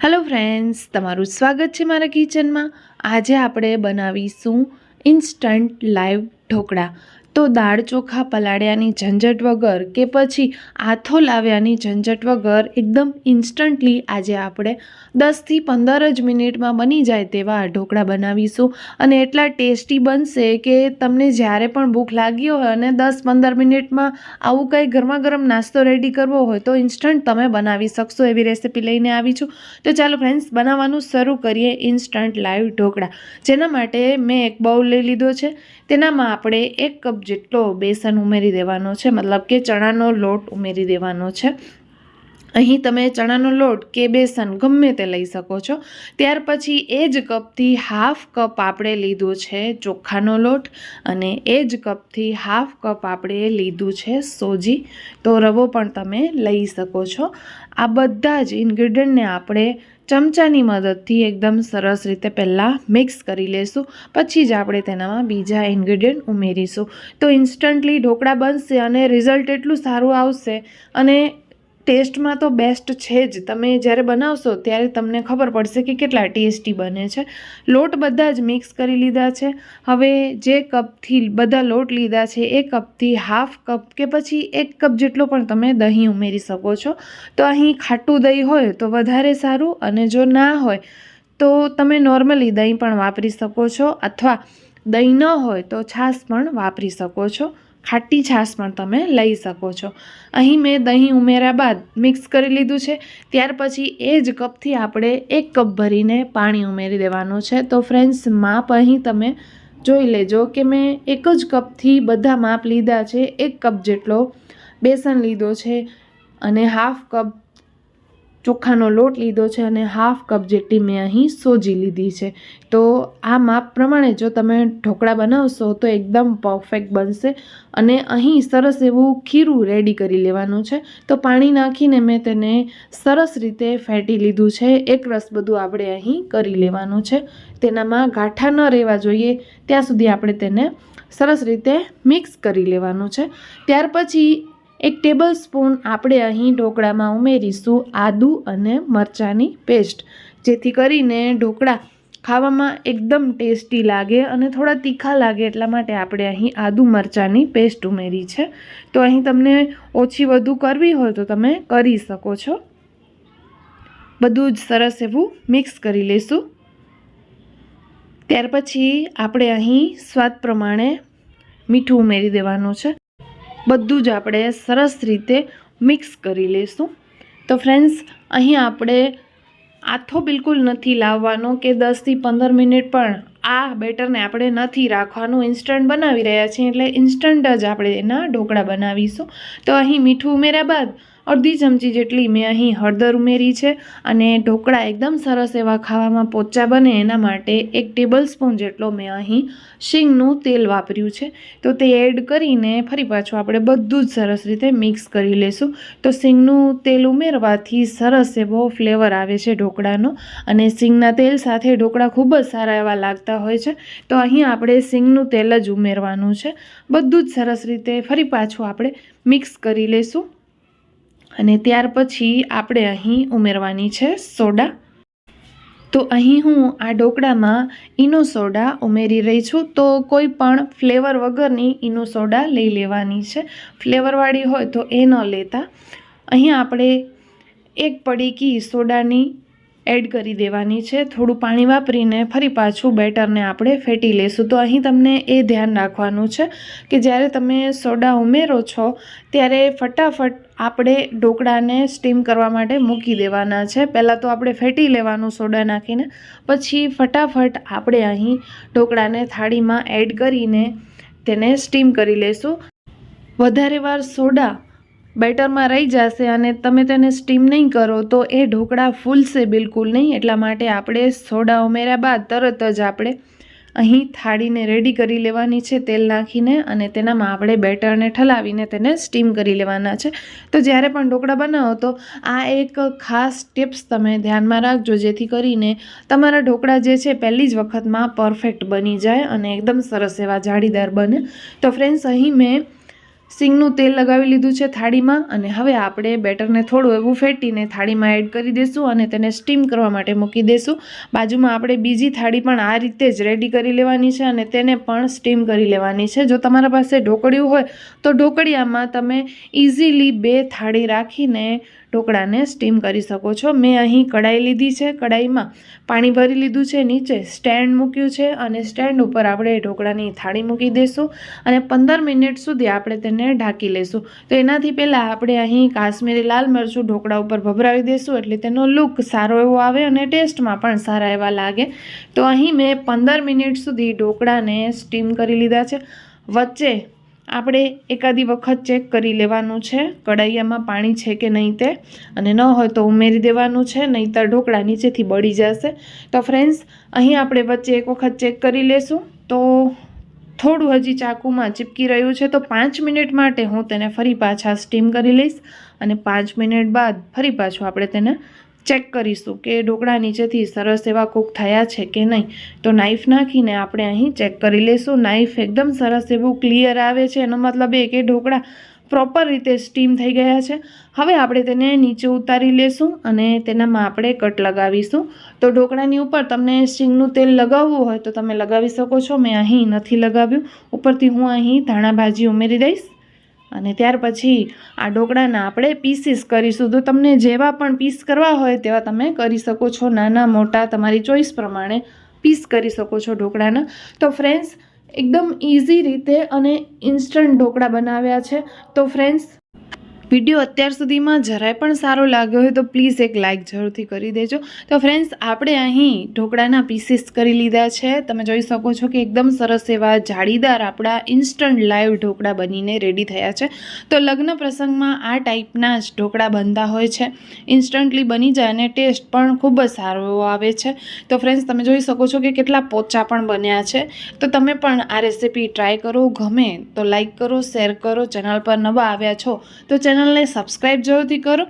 Hello friends તમારું સ્વાગત છે મારા કિચનમાં આજે આપણે બનાવીશું ઇન્સ્ટન્ટ લાઈવ ઢોકળા. તો દાળ ચોખા પલાળ્યાની ઝંઝટ વગર કે પછી આથો લાવ્યાની ઝંઝટ વગર એકદમ ઇન્સ્ટન્ટલી આજે આપણે દસથી પંદર જ મિનિટમાં બની જાય તેવા ઢોકળા બનાવીશું. અને એટલા ટેસ્ટી બનશે કે તમને જ્યારે પણ ભૂખ લાગી હોય અને દસ પંદર મિનિટમાં આવું કંઈ ગરમા ગરમ નાસ્તો રેડી કરવો હોય તો ઇન્સ્ટન્ટ તમે બનાવી શકશો એવી રેસીપી લઈને આવી છું. તો ચાલો ફ્રેન્ડ્સ બનાવવાનું શરૂ કરીએ ઇન્સ્ટન્ટ લાઈવ ઢોકળા. જેના માટે મેં એક બાઉલ લઈ લીધો છે. તેનામાં આપણે એક કપ જેટલો બેસન ઉમેરી દેવાનો છે મતલબ કે ચણાનો લોટ ઉમેરી દેવાનો છે. અહીં તમે ચણાનો લોટ કે બેસન ગમે તે લઈ શકો છો. ત્યાર પછી એ જ કપથી હાફ કપ આપણે લીધું છે ચોખાનો લોટ અને એ જ કપથી હાફ કપ આપણે લીધું છે સોજી. તો રવો પણ તમે લઈ શકો છો. આ બધા જ ઇન્ગ્રીડિયન્ટને આપણે ચમચાની મદદથી એકદમ સરસ રીતે પહેલાં મિક્સ કરી લેશું. પછી જ આપણે તેનામાં બીજા ઇન્ગ્રીડિયન્ટ ઉમેરીશું. તો ઇન્સ્ટન્ટલી ઢોકળા બનશે અને રિઝલ્ટ એટલું સારું આવશે અને ટેસ્ટમાં તો બેસ્ટ છે જ. તમે જ્યારે બનાવશો ત્યારે તમને ખબર પડશે કે કેટલા ટેસ્ટી બને છે. લોટ બધા જ મિક્સ કરી લીધા છે. હવે જે કપથી બધા લોટ લીધા છે એ કપથી હાફ કપ કે પછી એક કપ જેટલો પણ તમે દહીં ઉમેરી શકો છો. તો અહીં ખાટું દહીં હોય તો વધારે સારું અને જો ના હોય તો તમે નોર્મલી દહીં પણ વાપરી શકો છો અથવા દહીં ન હોય તો છાશ પણ વાપરી શકો છો. ખાટી છાશ પણ તમે લઈ શકો છો. અહીં મેં દહીં ઉમેર્યા બાદ મિક્સ કરી લીધું છે. ત્યાર પછી એ જ કપથી આપણે એક કપ ભરીને પાણી ઉમેરી દેવાનું છે. તો ફ્રેન્ડ્સ, માપ અહીં તમે જોઈ લેજો કે મેં એક જ કપથી બધા માપ લીધા છે. એક કપ જેટલો બેસન લીધો છે અને હાફ કપ ચોખાનો લોટ લીધો છે અને હાફ કપ જેટલી મેં અહીં સોજી લીધી છે. તો આ માપ પ્રમાણે જો તમે ઢોકળા બનાવશો તો એકદમ પરફેક્ટ બનશે અને અહીં સરસ એવું ખીરું રેડી કરી લેવાનું છે. તો પાણી નાખીને મેં તેને સરસ રીતે ફેટી લીધું છે. એક રસ બધું આપણે અહીં કરી લેવાનું છે. તેનામાં ગાંઠા ન રહેવા જોઈએ. ત્યાં સુધી આપણે તેને સરસ રીતે મિક્સ કરી લેવાનું છે. ત્યાર પછી એક ટેબલ સ્પૂન આપણે અહીં ઢોકળામાં ઉમેરીશું આદુ અને મરચાંની પેસ્ટ જેથી કરીને ઢોકળા ખાવામાં એકદમ ટેસ્ટી લાગે અને થોડા તીખા લાગે એટલા માટે આપણે અહીં આદુ મરચાંની પેસ્ટ ઉમેરી છે. તો અહીં તમને ઓછી વધુ કરવી હોય તો તમે કરી શકો છો. બધું જ સરસ એવું મિક્સ કરી લઈશું ત્યાર પછી આપણે અહીં સ્વાદ પ્રમાણે મીઠું ઉમેરી દેવાનું છે. બધું જ આપણે સરસ રીતે મિક્સ કરી લઈશું તો ફ્રેન્ડ્સ, અહીં આપણે આથો બિલકુલ નથી લાવવાનો કે દસથી પંદર મિનિટ પણ આ બેટરને આપણે નથી રાખવાનું. ઇન્સ્ટન્ટ બનાવી રહ્યા છીએ એટલે ઇન્સ્ટન્ટ જ આપણે એના ઢોકળા બનાવીશું. તો અહીં મીઠું ઉમેર્યા બાદ અડધી ચમચી જેટલી મેં અહીં હળદર ઉમેરી છે અને ઢોકળા એકદમ સરસ એવા ખાવામાં પોચા બને એના માટે એક ટેબલ સ્પૂન જેટલો મેં અહીં શીંગનું તેલ વાપર્યું છે. તો તે એડ કરીને ફરી પાછું આપણે બધું જ સરસ રીતે મિક્સ કરી લેશું. તો શીંગનું તેલ ઉમેરવાથી સરસ એવો ફ્લેવર આવે છે ઢોકળાનો અને શીંગના તેલ સાથે ઢોકળા ખૂબ જ સારા એવા લાગતા હોય છે. તો અહીં આપણે શીંગનું તેલ જ ઉમેરવાનું છે. બધું જ સરસ રીતે ફરી પાછું આપણે મિક્સ કરી લઈશું અને ત્યાર પછી આપણે અહીં ઉમેરવાની છે સોડા. તો અહીં હું આ ઢોકળામાં ઈનો સોડા ઉમેરી રહી છું. તો કોઈ પણ ફ્લેવર વગરની ઈનો સોડા લઈ લેવાની છે. ફ્લેવરવાળી હોય તો એ ન લેતા. અહીં આપણે એક પડીકી સોડાની એડ કરી દેવાની છે. થોડું પાણી વાપરીને ફરી પાછું બેટરને આપણે ફેટી લેશું. તો અહીં તમને એ ધ્યાન રાખવાનું છે કે જ્યારે તમે સોડા ઉમેરો છો, ત્યારે ફટાફટ આપણે ઢોકળાને સ્ટીમ કરવા માટે મૂકી દેવાના છે. પહેલાં તો આપણે ફેટી લેવાનું સોડા નાખીને, પછી ફટાફટ આપણે અહીં ઢોકળાને થાળીમાં એડ કરીને તેને સ્ટીમ કરી લેશું. વધારે વાર સોડા બેટરમાં રહી જશે અને તમે તેને સ્ટીમ નહીં કરો, તો એ ઢોકળા ફૂલશે બિલકુલ નહીં. એટલા માટે આપણે સોડા ઉમેર્યા બાદ તરત જ આપણે અહીં થાળીને રેડી કરી લેવાની છે, તેલ નાખીને અને તેનામાં આપણે બેટરને ઠલાવીને તેને સ્ટીમ કરી લેવાના છે. તો જ્યારે પણ ઢોકળા બનાવો, તો આ એક ખાસ ટિપ્સ તમે ધ્યાનમાં રાખજો, જેથી કરીને તમારા ઢોકળા જે છે, પહેલી જ વખતમાં પરફેક્ટ બની જાય અને એકદમ સરસ એવા જાળીદાર બને. તો ફ્રેન્ડ્સ અહીં મેં સિંગનું તેલ લગાવી લીધું છે થાળીમાં અને હવે આપણે બેટરને થોડું એવું ફેટીને થાળીમાં એડ કરી દઈશું અને તેને સ્ટીમ કરવા માટે મૂકી દઈશું બાજુમાં આપણે બીજી થાળી પણ આ રીતે જ રેડી કરી લેવાની છે અને તેને પણ સ્ટીમ કરી લેવાની છે. જો તમારા પાસે ઢોકળિયું હોય તો ઢોકળિયામાં તમે ઇઝીલી બે થાળી રાખીને ઢોકળાને સ્ટીમ કરી શકો છો. મેં અહીં કઢાઈ લીધી છે. કડાઈમાં પાણી ભરી લીધું છે. નીચે સ્ટેન્ડ મૂક્યું છે અને સ્ટેન્ડ ઉપર આપણે ઢોકળાની થાળી મૂકી દઈશું અને પંદર મિનિટ સુધી આપણે તેને ઢાંકી લઈશું તો એનાથી પહેલાં આપણે અહીં કાશ્મીરી લાલ મરચું ઢોકળા ઉપર ભભરાવી દઈશું એટલે તેનો લુક સારો એવો આવે અને ટેસ્ટમાં પણ સારા એવા લાગે. તો અહીં મેં પંદર મિનિટ સુધી ઢોકળાને સ્ટીમ કરી લીધા છે. વચ્ચે આપણે એકાદી વખત ચેક કરી લેવાનું છે. કડાઈયામાં પાણી છે કે નહીં તે? અને ન હોય તો ઉમેરી દેવાનું છે, નહીંતર ઢોકળા નીચેથી બળી જશે. તો ફ્રેન્ડ્સ અહીં આપણે વચ્ચે એક વખત ચેક કરી લેશું. તો થોડું હજી ચાકુમાં ચીપકી રહ્યું છે, તો પાંચ મિનિટ માટે હું તેને ફરી પાછા સ્ટીમ કરી લઈશ. અને પાંચ મિનિટ બાદ ફરી પાછું આપણે તેને ચેક કરીશું કે ઢોકળા નીચેથી સરસ એવા કૂક થયા છે કે નહીં. તો નાઈફ નાખીને આપણે અહીં ચેક કરી લઈશું. નાઈફ એકદમ સરસ એવું ક્લિયર આવે છે. એનો મતલબ એ કે ઢોકળા પ્રોપર રીતે સ્ટીમ થઈ ગયા છે. હવે આપણે તેને નીચે ઉતારી લેશું અને તેનામાં આપણે કટ લગાવીશું. તો ઢોકળાની ઉપર તમને સિંગનું તેલ લગાવવું હોય તો તમે લગાવી શકો છો. મેં અહીં નથી લગાવ્યું. ઉપરથી હું અહીં ધાણા ભાજી ઉમેરી દઈશ. અને ત્યાર પછી આ ઢોકળાના આપણે પીસીસ કરીશું. તો તમને જેવા પણ પીસ કરવા હોય તેવા તમે કરી શકો છો. નાના, મોટા, તમારી ચોઈસ પ્રમાણે પીસ કરી શકો છો ઢોકળાના. તો ફ્રેન્ડ્સ એકદમ ઇઝી રીતે અને ઇન્સ્ટન્ટ ઢોકળા બનાવ્યા છે. તો ફ્રેન્ડ્સ વીડિયો અત્યાર સુધીમાં જરાય પણ સારો લાગ્યો હોય તો પ્લીઝ એક લાઇક જરૂરથી કરી દેજો. તો ફ્રેન્ડ્સ આપણે અહીં ઢોકળાના પીસીસ કરી લીધા છે. તમે જોઈ શકો છો કે એકદમ સરસ એવા જાળીદાર આપણા ઇન્સ્ટન્ટ લાઈવ ઢોકળા બનીને રેડી થયા છે. તો લગ્ન પ્રસંગમાં આ ટાઈપના જ ઢોકળા બનતા હોય છે. ઇન્સ્ટન્ટલી બની જાય અને ટેસ્ટ પણ ખૂબ જ સારો એવો આવે છે. તો ફ્રેન્ડ્સ તમે જોઈ શકો છો કે કેટલા પોચા પણ બન્યા છે. તો તમે પણ આ રેસીપી ટ્રાય કરો. ગમે તો લાઇક કરો શેર કરો. ચેનલ પર નવા આવ્યા છો તો ચેનલને સબસ્ક્રાઈબ જરૂરથી કરો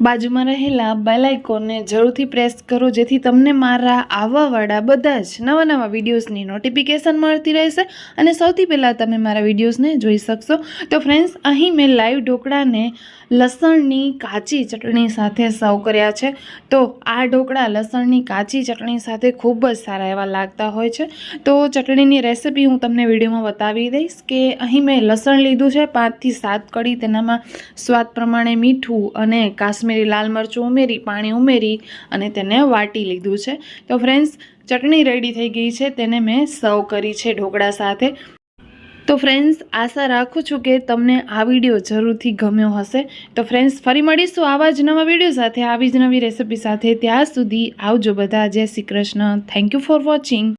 બાજુમાં રહેલા બેલ આઇકોનને જરૂરથી પ્રેસ કરો, જેથી તમને મારા આવવાવાળા બધા જ નવા નવા વિડીયોઝની નોટિફિકેશન મળતી રહેશે અને સૌથી પહેલાં તમે મારા વિડીયોઝને જોઈ શકશો. તો ફ્રેન્ડ્સ અહીં મેં લાઈવ ઢોકળાને લસણની કાચી ચટણી સાથે સર્વ કર્યા છે. તો આ ઢોકળા લસણની કાચી ચટણી સાથે ખૂબ જ સારા એવા લાગતા હોય છે. તો ચટણીની રેસિપી હું તમને વિડીયોમાં બતાવી દઈશ કે અહીં મેં લસણ લીધું છે, પાંચથી સાત કડી તેનામાં સ્વાદ પ્રમાણે મીઠું અને કાશ્મીરી લાલ મરચું ઉમેરી, પાણી ઉમેરી અને તેને વાટી લીધું છે. તો ફ્રેન્ડ્સ ચટણી રેડી થઈ ગઈ છે. તેને મેં સર્વ કરી છે ઢોકળા સાથે. તો ફ્રેન્ડ્સ આશા રાખું છું કે તમને આ વીડિયો જરૂરથી ગમ્યો હશે. તો ફ્રેન્ડ્સ ફરી મળીશું આવા જ નવા વીડિયો સાથે, આવી જ નવી રેસિપી સાથે. ત્યાં સુધી આવજો બધા. જય Shri Krishna. Thank you for watching